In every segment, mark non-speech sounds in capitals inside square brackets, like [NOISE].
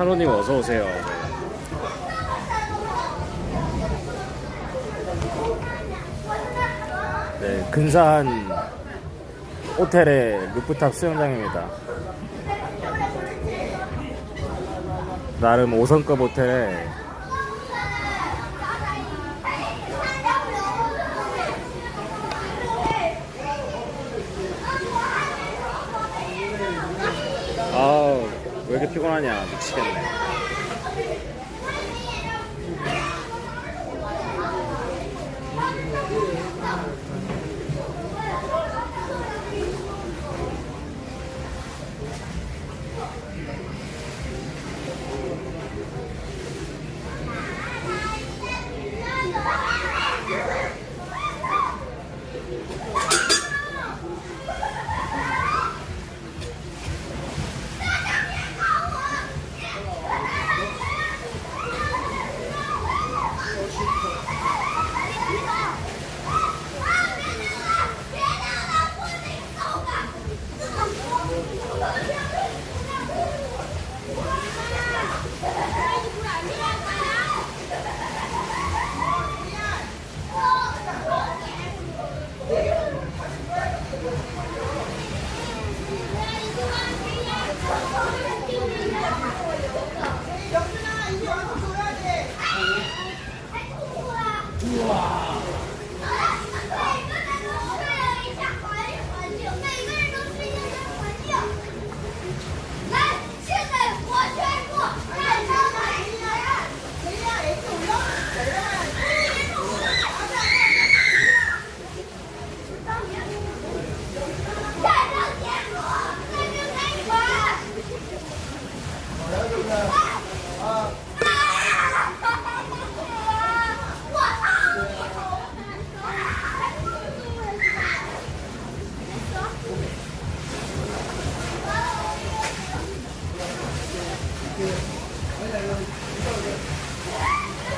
찬호님 어서 오세요. 네, 근사한 호텔의 루프탑 수영장입니다. 나름 5성급 호텔에 아우 왜 이렇게 피곤하냐? 미치겠네 哇。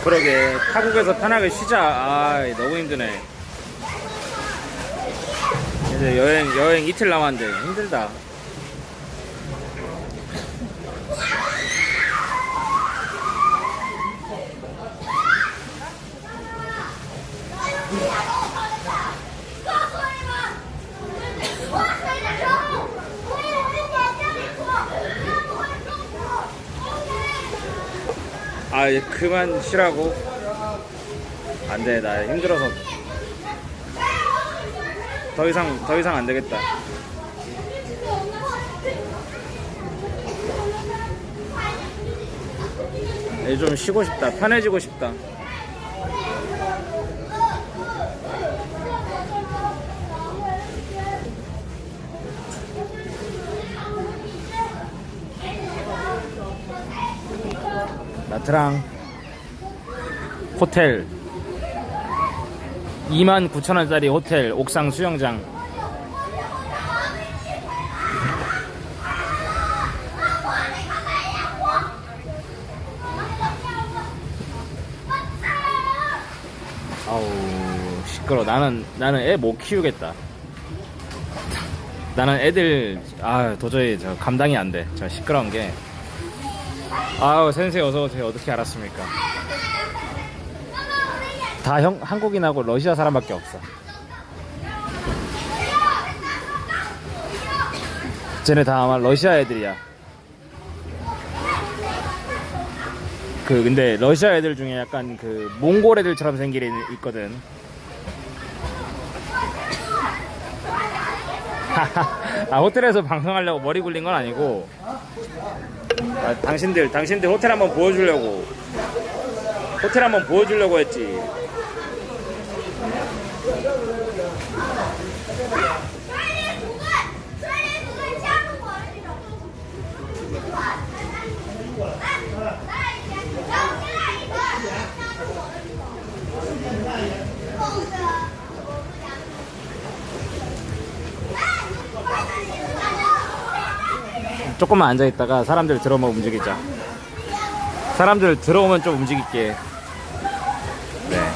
그러게. 타국에서 편하게 쉬자. 아 너무 힘드네. 이제 여행 여행 이틀 남았는데 힘들다 아 이제 그만 쉬라고. 안돼 나 힘들어서. 더 이상 더 이상 안 되겠다. 좀 쉬고 싶다. 편해지고 싶다 나트랑 호텔. 29,000원짜리 호텔 옥상 수영장. 아우 시끄러 나는 나는 애 못 키우겠다. 나는 애들 아 도저히 저 감당이 안돼저 시끄러운 게 아우 센세 어서 오세요. 어떻게 알았습니까? 다 형, 한국인하고 러시아 사람밖에 없어. 쟤네 다 아마 러시아 애들이야. 그 근데 러시아 애들 중에 약간 그 몽골 애들처럼 생긴 애 있거든. [LAUGHS] 아 호텔에서 방송하려고 머리 굴린 건 아니고 아, 당신들 당신들 호텔 한번 보여주려고. 호텔 한번 보여주려고 했지 조금만 앉아 있다가 사람들 들어오면 움직이자. 사람들 들어오면 좀 움직일게. 네.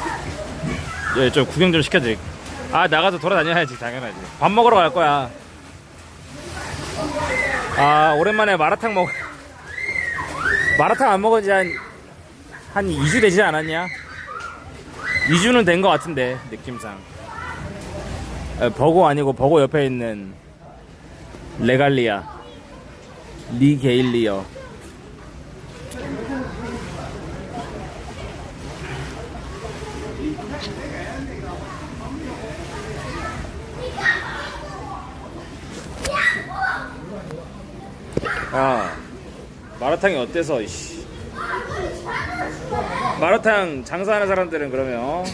예, 좀 구경 좀 시켜드릴. 아 나가서 돌아다녀야지 당연하지. 밥 먹으러 갈 거야. 아 오랜만에 마라탕 먹. [LAUGHS] 마라탕 안 먹은 지한 한 2주 되지 않았냐? 2주는 된 것 같은데 느낌상. 에, 버거 아니고 버거 옆에 있는 레갈리아 리 게일리어 아 마라탕이 어때서 이씨 마라탕 장사하는 사람들은 그러면 어?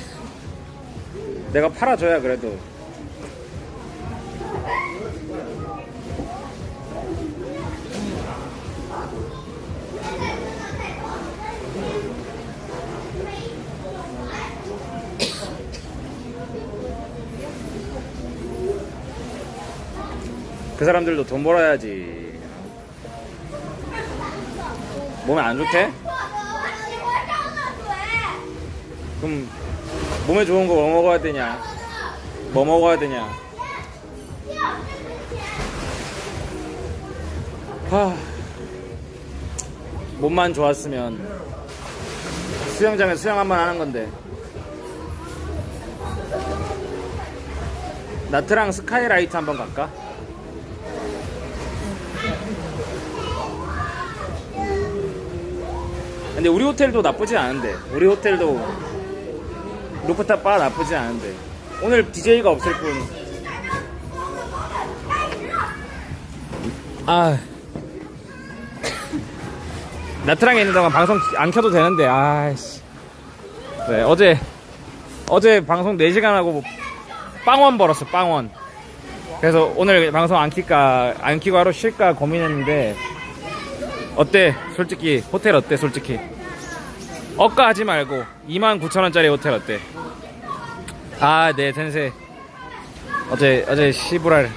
내가 팔아줘야 그래도 그 사람들도 돈 벌어야지. 몸에 안 좋대? 그럼 몸에 좋은 거 뭐 먹어야 되냐? 뭐 먹어야 되냐? 하, 몸만 좋았으면 수영장에 수영 한 번 하는 건데. 나트랑 스카이라이트 한번 갈까? 근데 우리 호텔도 나쁘지 않은데. 우리 호텔도 루프탑 바 나쁘지 않은데. 오늘 DJ가 없을 뿐. 아. [COUGHS] 나트랑에 있는 동안 방송 안 켜도 되는데 아씨. 네 어제 어제 방송 4시간 하고 빵원 벌었어 빵원. 그래서 오늘 방송 안 킬까 안 키고 하루 쉴까 고민했는데 어때? 솔직히 호텔 어때? 솔직히 억까 하지 말고 29,000원짜리 호텔 어때? 아, 네, 센세. 어제 어제 시부랄.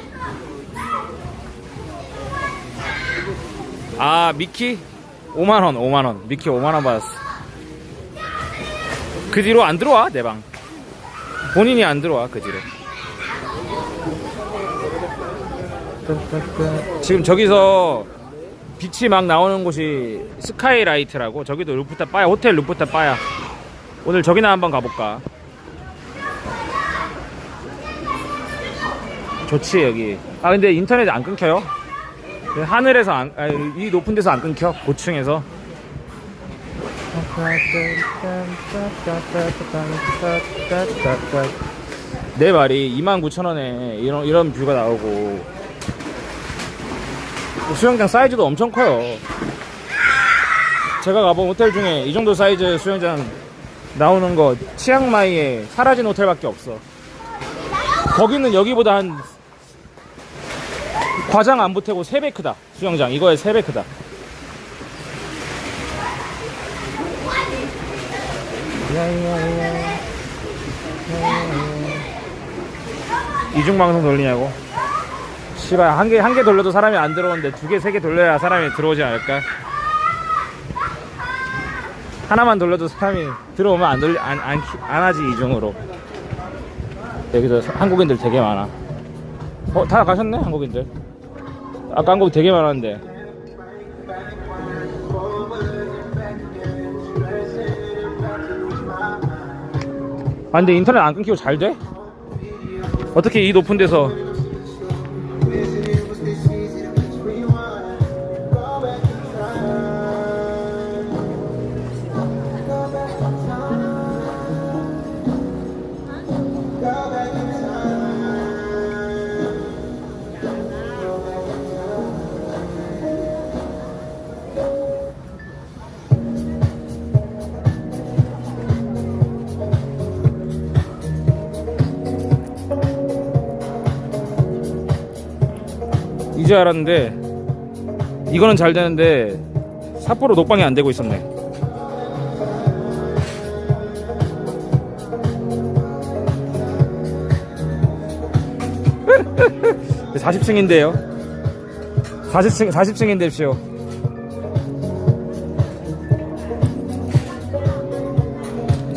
아, 미키 5만 원, 5만 원. 미키 5만 원 받았어. 그 뒤로 안 들어와, 내 방. 본인이 안 들어와, 그 뒤로. 지금 저기서 빛이 막 나오는 곳이 스카이라이트라고? 저기도 루프탑 바야 호텔 루프탑 바야. 오늘 저기나 한번 가볼까? 좋지 여기. 아 근데 인터넷 안 끊겨요? 하늘에서 안, 아니, 이 높은 데서 안 끊겨? 고층에서? 내 말이 29,000원에 이런, 이런 뷰가 나오고 수영장 사이즈도 엄청 커요. 제가 가본 호텔 중에 이 정도 사이즈 수영장 나오는 거 치앙마이에 사라진 호텔밖에 없어. 거기는 여기보다 한 과장 안 보태고 3배 크다. 수영장 이거에 3배 크다. 이중 방송 돌리냐고? 씨발 한 개 한 개 돌려도 사람이 안 들어오는데 두 개 세 개 돌려야 사람이 들어오지 않을까? 하나만 돌려도 사람이 들어오면 안 돌려 안, 안, 키- 안 하지 이중으로 여기서 한국인들 되게 많아 어 다 가셨네 한국인들 아까 한국 되게 많았는데 아 근데 인터넷 안 끊기고 잘 돼? 어떻게 이 높은 데서 이제 알았는데 이거는 잘 되는데 삿포로 녹방이 안 되고 있었네 40층인데요 40층 40층인데 쇼.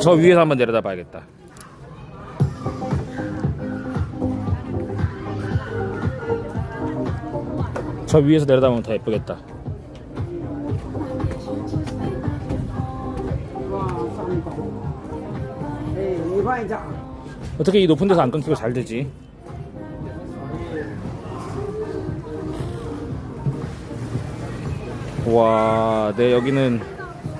저 위에서 한번 내려다 봐야겠다. 저 위에서 내려다 보면 더 예쁘겠다. 어떻게 이 높은 데서 안 끊기고 잘 되지? 와, 네, 여기는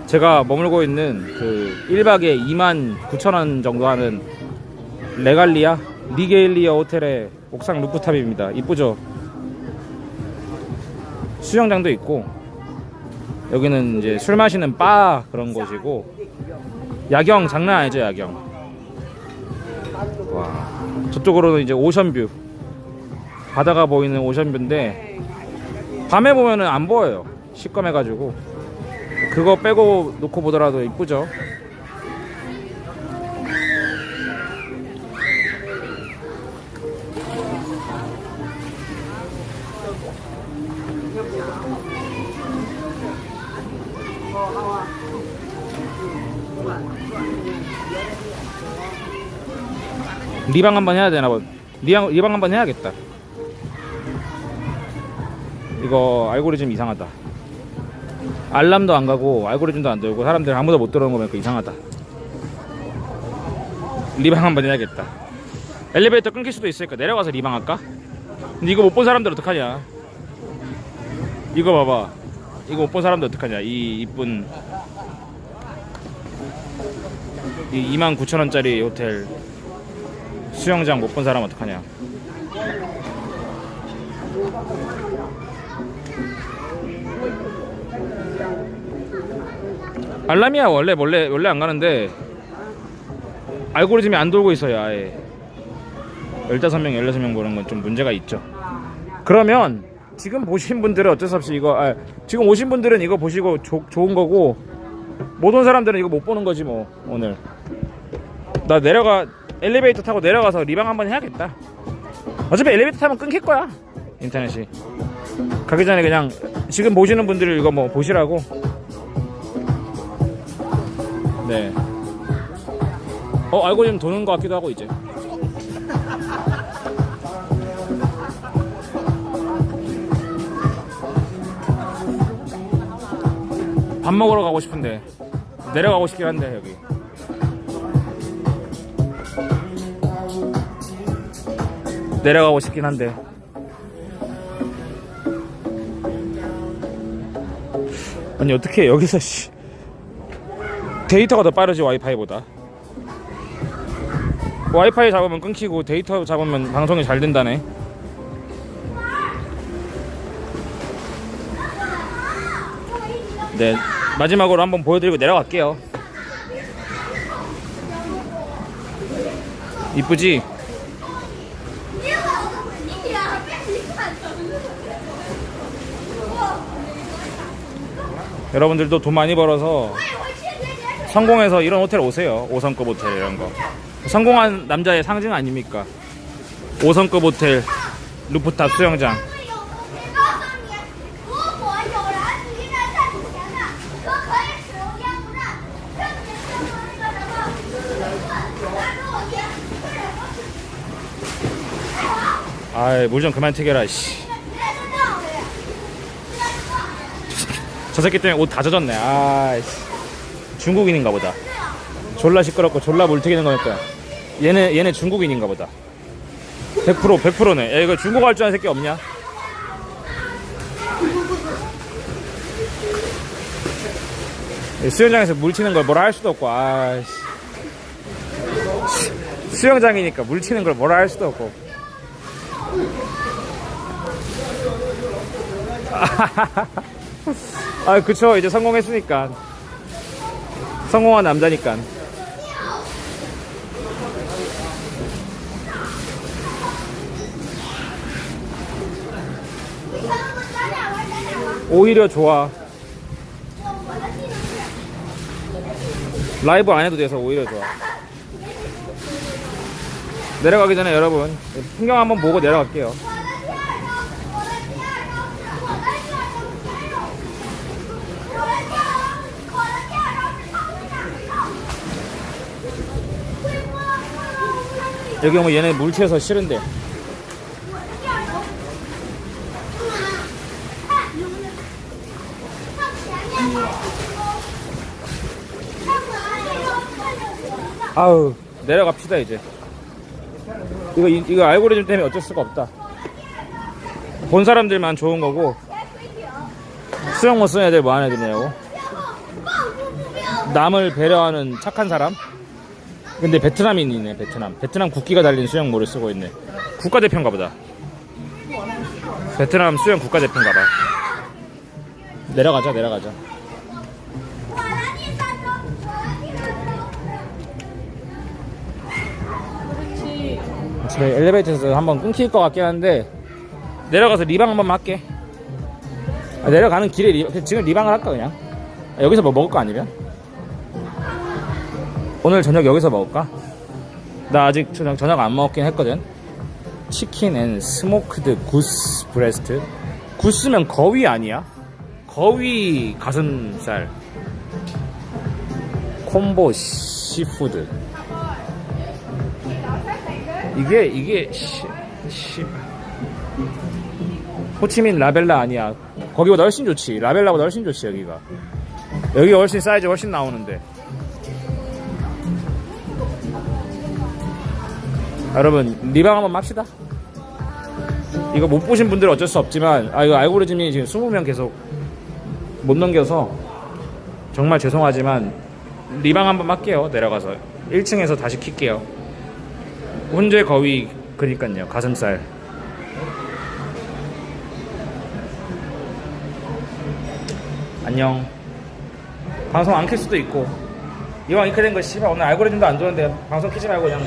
제가 머물고 있는 그 1박에 2만 9천 원 정도 하는 레갈리아 리게일리아 호텔의 옥상 루프탑입니다. 이쁘죠? 수영장도 있고 여기는 이제 술 마시는 바 그런 곳이고 야경 장난 아니죠, 야경. 와 저쪽으로는 이제 오션뷰. 바다가 보이는 오션뷰인데 밤에 보면은 안 보여요. 시꺼매가지고. 그거 빼고 놓고 보더라도 이쁘죠 리방 한번 해야 되나 봐. 리방, 리방 한번 해야겠다. 이거 알고리즘 이상하다. 알람도 안 가고 알고리즘도 안 들고 사람들 아무도 못 들어오는 거 보니까 이상하다. 리방 한번 해야겠다. 엘리베이터 끊길 수도 있으니까 내려가서 리방 할까? 근데 이거 못 본 사람들 어떡하냐? 이거 봐봐. 이거 못 본 사람들 어떡하냐? 이 이쁜. 이 29,000원짜리 호텔. 수영장 못 본 사람 어떡하냐. 알람이야 원래 원래 원래 안 가는데. 알고리즘이 안 돌고 있어요 아예. 15명 16명 보는 건 좀 문제가 있죠. 그러면 지금 보신 분들은 어쩔 수 없이 이거 아, 지금 오신 분들은 이거 보시고 조- 좋은 거고 못 온 사람들은 이거 못 보는 거지 뭐 오늘 나 내려가 엘리베이터 타고 내려가서 리방 한번 해야겠다. 어차피 엘리베이터 타면 끊길 거야 인터넷이. 가기 전에 그냥 지금 보시는 분들 이거 뭐 보시라고. 네. 어 알고리즘 도는 것 같기도 하고 이제. 밥 먹으러 가고 싶은데. 내려가고 싶긴 한데 여기. 내려가고 싶긴 한데. 아니 어떻게 여기서 씨. 데이터가 더 빠르지 와이파이보다. 와이파이 잡으면 끊기고 데이터 잡으면 방송이 잘 된다네. 네 마지막으로 한번 보여드리고 내려갈게요 이쁘지? 여러분들도 돈 많이 벌어서 성공해서 이런 호텔 오세요. 5성급 호텔 이런 거. 성공한 남자의 상징 아닙니까? 5성급 호텔, 루프탑 수영장. 아이 물 좀 그만 튀겨라 씨. 저 새끼 때문에 옷 다 젖었네. 아씨, 중국인인가 보다. 졸라 시끄럽고 졸라 물 튀기는 거니까 얘네 얘네 중국인인가 보다. 100% 100%네. 야 이거 중국어 할 줄 아는 새끼 없냐? 수영장에서 물 튀는 걸 뭐라 할 수도 없고 아씨, 수영장이니까 물 튀는 걸 뭐라 할 수도 없고. 아, 그쵸. 이제 성공했으니까. 성공한 남자니까. 오히려 좋아. 라이브 안 해도 돼서 오히려 좋아. 내려가기 전에 여러분 풍경 한번 보고 내려갈게요. 여기 오면 얘네 물 튀어서 싫은데. 아우 내려갑시다 이제. 이거 이거 알고리즘 때문에 어쩔 수가 없다. 본 사람들만 좋은 거고 수영 못 쓰는 애들 뭐하는 애들이냐고. 남을 배려하는 착한 사람. 근데 베트남인이네 베트남. 베트남 국기가 달린 수영모를 쓰고 있네. 국가대표인가 보다. 베트남 수영 국가대표인가 봐. 내려가자 내려가자. 周。 집에 엘리베이터에서 한번 끊길 것 같긴 한데 내려가서 리방 한번 할게. 아, 내려가는 길에 리, 지금 리방을 할까 그냥? 아, 여기서 뭐 먹을 거 아니면? 오늘 저녁 여기서 먹을까? 나 아직 저녁, 저녁 안 먹긴 했거든. 치킨 앤 스모크드 구스 브레스트. 구스면 거위 아니야? 거위 가슴살. 콤보 시푸드 이게 이게 시, 시 호치민 라벨라 아니야. 거기보다 훨씬 좋지. 라벨라보다 훨씬 좋지 여기가. 여기가 훨씬 사이즈 훨씬 나오는데. 여러분 리방 한번 맙시다. 이거 못 보신 분들은 어쩔 수 없지만 아 이거 알고리즘이 지금 20명 계속 못 넘겨서 정말 죄송하지만 리방 한번 할게요. 내려가서. 1층에서 다시 킬게요 훈제 거위 그니까요 가슴살. 안녕. 방송 안 킬 수도 있고. 이왕 이렇게 된 거 씨발 오늘 알고리즘도 안 좋은데 방송 키지 말고 그냥